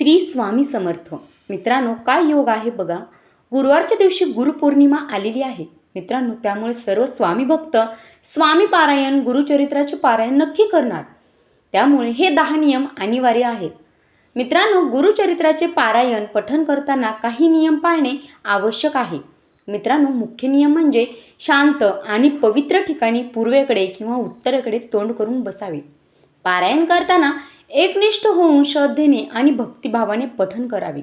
श्री स्वामी समर्थ. मित्रांनो काय योग आहे बघा? गुरुवारच्या दिवशी गुरुपौर्णिमा आलेली आहे. मित्रांनो त्यामुळे सर्व स्वामी भक्त स्वामी पारायण गुरुचरित्राचे पारायण नक्की करणार. त्यामुळे हे दहा नियम अनिवार्य आहेत. मित्रांनो गुरुचरित्राचे पारायण पठन करताना काही नियम पाळणे आवश्यक आहे. मित्रांनो मुख्य नियम म्हणजे शांत आणि पवित्र ठिकाणी पूर्वेकडे किंवा उत्तरेकडे तोंड करून बसावे. पारायण करताना एकनिष्ठ होऊन श्रद्धेने आणि भक्तिभावाने पठण करावे.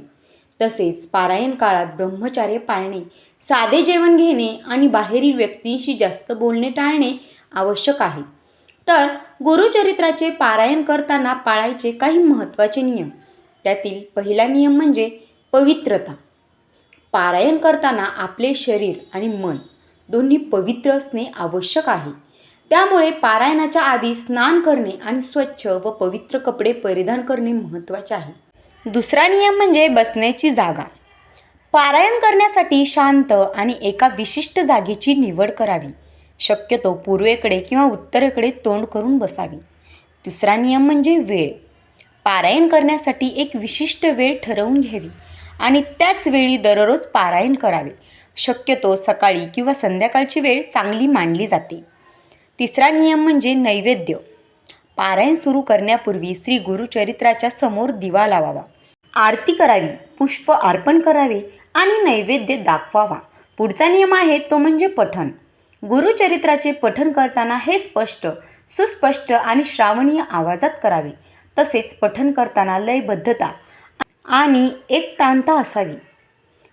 तसेच पारायण काळात ब्रह्मचार्य पाळणे साधे जेवण घेणे आणि बाहेरील व्यक्तींशी जास्त बोलणे टाळणे आवश्यक आहे. तर गुरुचरित्राचे पारायण करताना पाळायचे काही महत्त्वाचे नियम. त्यातील पहिला नियम म्हणजे पवित्रता. पारायण करताना आपले शरीर आणि मन दोन्ही पवित्र असणे आवश्यक आहे. त्यामुळे पारायणाच्या आधी स्नान करणे आणि स्वच्छ व पवित्र कपडे परिधान करणे महत्त्वाचे आहे. दुसरा नियम म्हणजे बसण्याची जागा. पारायण करण्यासाठी शांत आणि एका विशिष्ट जागेची निवड करावी. शक्यतो पूर्वेकडे किंवा उत्तरेकडे तोंड करून बसावी. तिसरा नियम म्हणजे वेळ. पारायण करण्यासाठी एक विशिष्ट वेळ ठरवून घ्यावी आणि त्याच वेळी दररोज पारायण करावे. शक्यतो सकाळी किंवा संध्याकाळची वेळ चांगली मानली जाते. तिसरा नियम म्हणजे नैवेद्य. पारायण सुरू करण्यापूर्वी श्री गुरुचरित्राच्या समोर दिवा लावावा. आरती करावी पुष्प अर्पण करावे आणि नैवेद्य दाखवावा. पुढचा नियम आहे तो म्हणजे पठण. गुरुचरित्राचे पठण करताना हे स्पष्ट सुस्पष्ट आणि श्रावणीय आवाजात करावे. तसेच पठण करताना लयबद्धता आणि एक तांता असावी.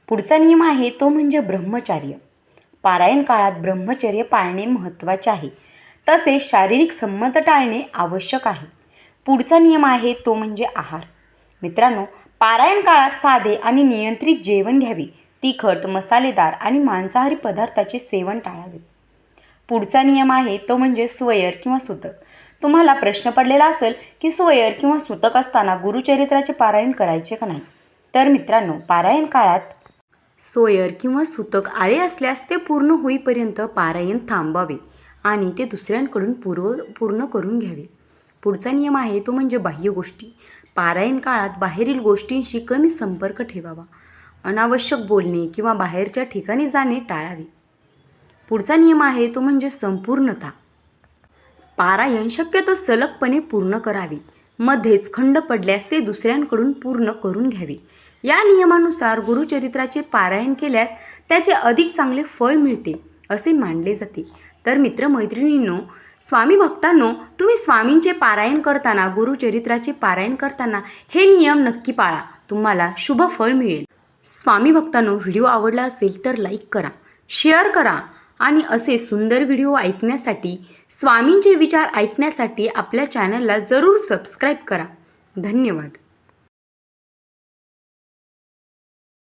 पुढचा नियम आहे तो म्हणजे ब्रह्मचार्य. पारायण काळात ब्रह्मचर्य पाळणे महत्त्वाचे आहे. तसेच शारीरिक संमत टाळणे आवश्यक आहे. पुढचा नियम आहे तो म्हणजे आहार. मित्रांनो पारायण काळात साधे आणि नियंत्रित जेवण घ्यावे. तिखट मसालेदार आणि मांसाहारी पदार्थाचे सेवन टाळावे. पुढचा नियम आहे तो म्हणजे स्वयर किंवा सुतक. तुम्हाला प्रश्न पडलेला असेल की स्वयर किंवा सुतक असताना गुरुचरित्राचे पारायण करायचे का नाही? तर मित्रांनो पारायण काळात सोयर किंवा सुतक आले असल्यास ते पूर्ण होईपर्यंत पारायण थांबावे आणि ते दुसऱ्यांकडून पूर्व पूर्ण करून घ्यावे. पुढचा नियम आहे तो म्हणजे बाह्य गोष्टी. पारायण काळात बाहेरील गोष्टींशी कमी संपर्क ठेवावा. अनावश्यक बोलणे किंवा बाहेरच्या ठिकाणी जाणे टाळावे. पुढचा नियम आहे तो म्हणजे संपूर्णता. पारायण शक्यतो सलगपणे पूर्ण करावे. मध्येच खंड पडल्यास ते दुसऱ्यांकडून पूर्ण करून घ्यावे. या नियमानुसार गुरुचरित्राचे पारायण केल्यास त्याचे अधिक चांगले फळ मिळते असे मानले जाते. तर मित्रमैत्रिणींनो स्वामी भक्तांनो तुम्ही स्वामींचे पारायण करताना गुरुचरित्राचे पारायण करताना हे नियम नक्की पाळा. तुम्हाला शुभ फळ मिळेल. स्वामी भक्तांनो व्हिडिओ आवडला असेल तर लाईक करा शेअर करा आणि असे सुंदर व्हिडिओ ऐकण्यासाठी स्वामींचे विचार ऐकण्यासाठी आपल्या चॅनलला जरूर सबस्क्राईब करा. धन्यवाद.